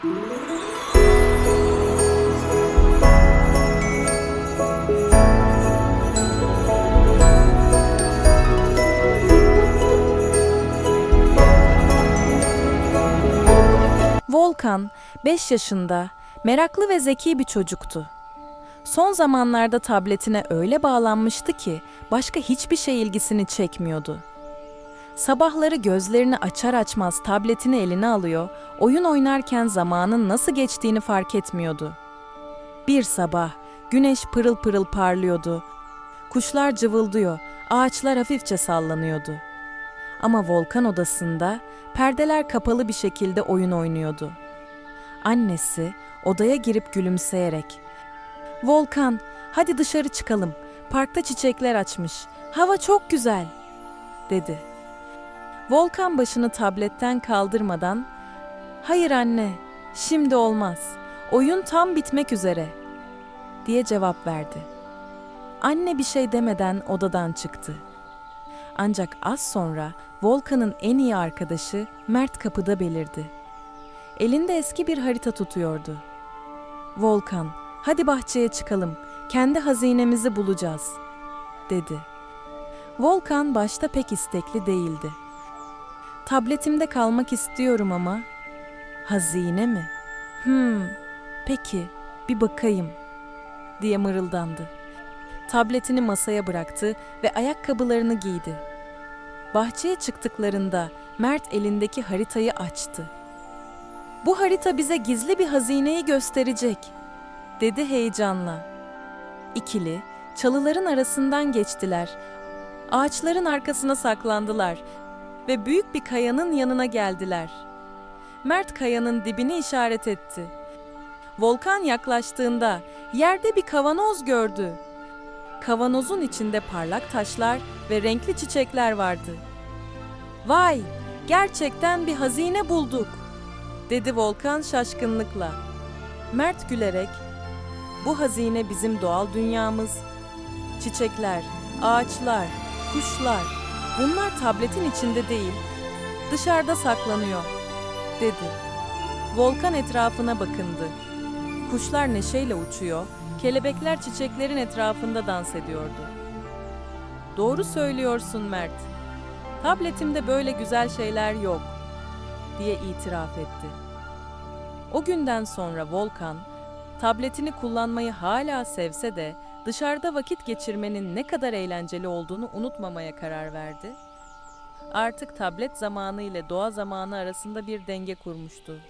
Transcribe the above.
Volkan 5 yaşında, meraklı ve zeki bir çocuktu. Son zamanlarda tabletine öyle bağlanmıştı ki başka hiçbir şey ilgisini çekmiyordu. Sabahları gözlerini açar açmaz tabletini eline alıyor, oyun oynarken zamanın nasıl geçtiğini fark etmiyordu. Bir sabah güneş pırıl pırıl parlıyordu. Kuşlar cıvıldıyor, ağaçlar hafifçe sallanıyordu. Ama volkan odasında perdeler kapalı bir şekilde oyun oynuyordu. Annesi odaya girip gülümseyerek "Volkan, hadi dışarı çıkalım. Parkta çiçekler açmış. Hava çok güzel." dedi. Volkan başını tabletten kaldırmadan "Hayır anne, şimdi olmaz. Oyun tam bitmek üzere." diye cevap verdi. Anne bir şey demeden odadan çıktı. Ancak az sonra Volkan'ın en iyi arkadaşı Mert kapıda belirdi. Elinde eski bir harita tutuyordu. Volkan, hadi bahçeye çıkalım. Kendi hazinemizi bulacağız, dedi. Volkan başta pek istekli değildi. Tabletimde kalmak istiyorum ama hazine mi? Hmm, peki bir bakayım diye mırıldandı. Tabletini masaya bıraktı ve ayakkabılarını giydi. Bahçeye çıktıklarında Mert elindeki haritayı açtı. Bu harita bize gizli bir hazineyi gösterecek, dedi heyecanla. İkili çalıların arasından geçtiler. Ağaçların arkasına saklandılar ve büyük bir kayanın yanına geldiler. Mert kayanın dibini işaret etti. Volkan yaklaştığında yerde bir kavanoz gördü. Kavanozun içinde parlak taşlar ve renkli çiçekler vardı. Vay, gerçekten bir hazine bulduk, dedi Volkan şaşkınlıkla. Mert gülerek, bu hazine bizim doğal dünyamız. Çiçekler, ağaçlar, kuşlar, bunlar tabletin içinde değil, dışarıda saklanıyor, dedi. Volkan etrafına bakındı. Kuşlar neşeyle uçuyor, kelebekler çiçeklerin etrafında dans ediyordu. Doğru söylüyorsun Mert. Tabletimde böyle güzel şeyler yok, diye itiraf etti. O günden sonra Volkan, tabletini kullanmayı hala sevse de dışarıda vakit geçirmenin ne kadar eğlenceli olduğunu unutmamaya karar verdi. Artık tablet zamanı ile doğa zamanı arasında bir denge kurmuştu.